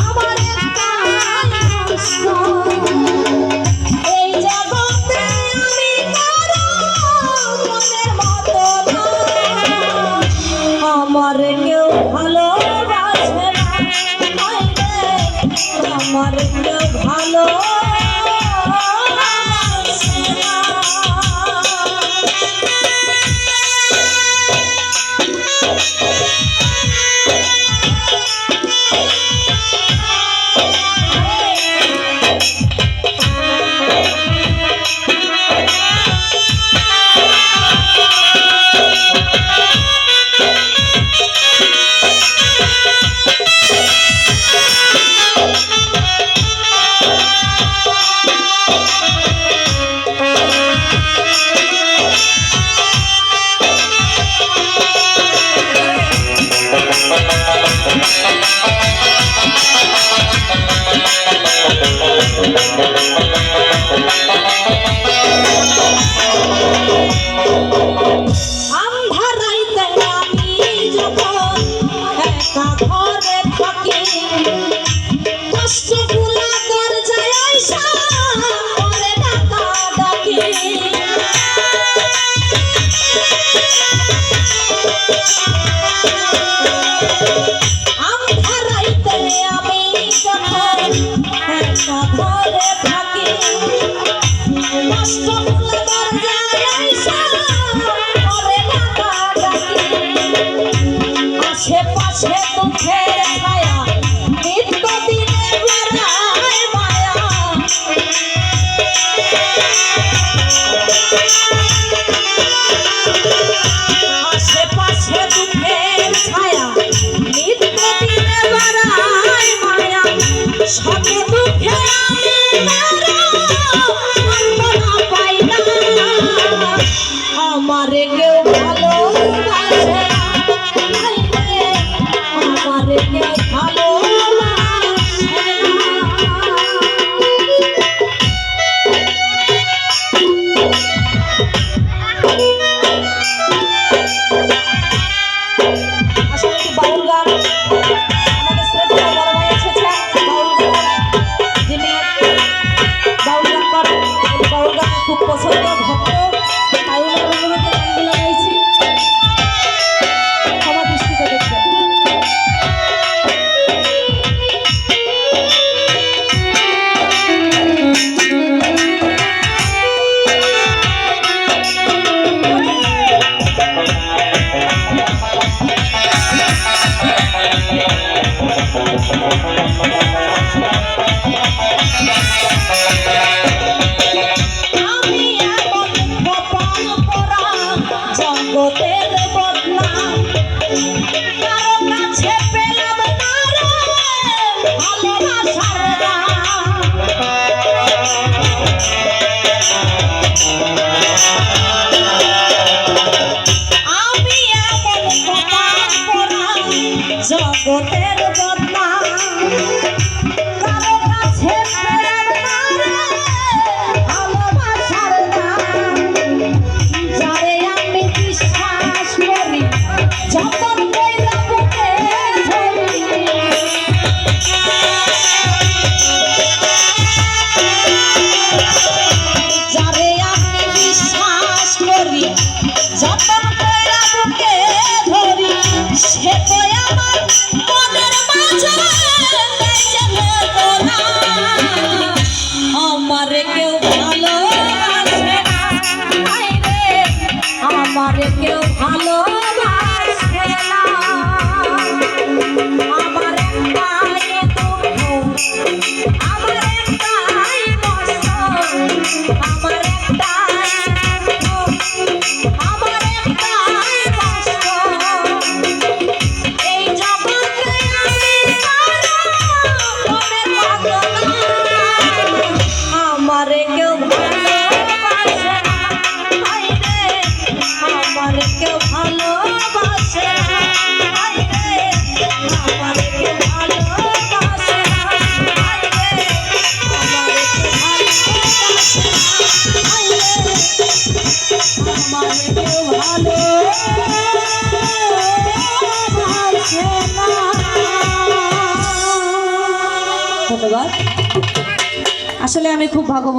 আমার একটাই আশেপাশে তো ছায়া আমারে আমি Hello. ধন্যবাদ। আসলে আমি খুব ভাগবত